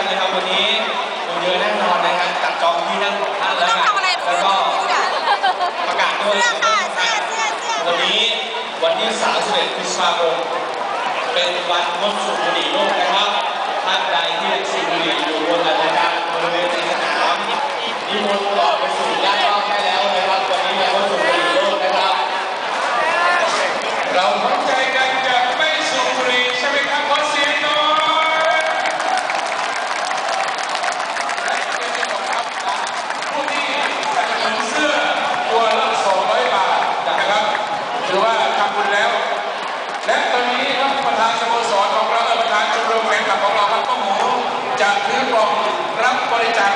กันนะครับวันนี้คนเยอะแน่นอนนะครับจัดจองที่นั่งของท่านแล้วแล้วก็ประกาศด้วยวันนี้วันที่ 31พฤษภาคมเป็นวันงดสุบบุรี่โลกนะครับท่านใดที่สูบบุหรี่อยู่บนอาคารบริเวณสนามนิมนต์ต่อไปสู่ด้านนอกได้แล้วนะครับวันนี้เป็นวันสุบบุรี่โลกนะครับ เรา จะถือกล่องรับบริจาค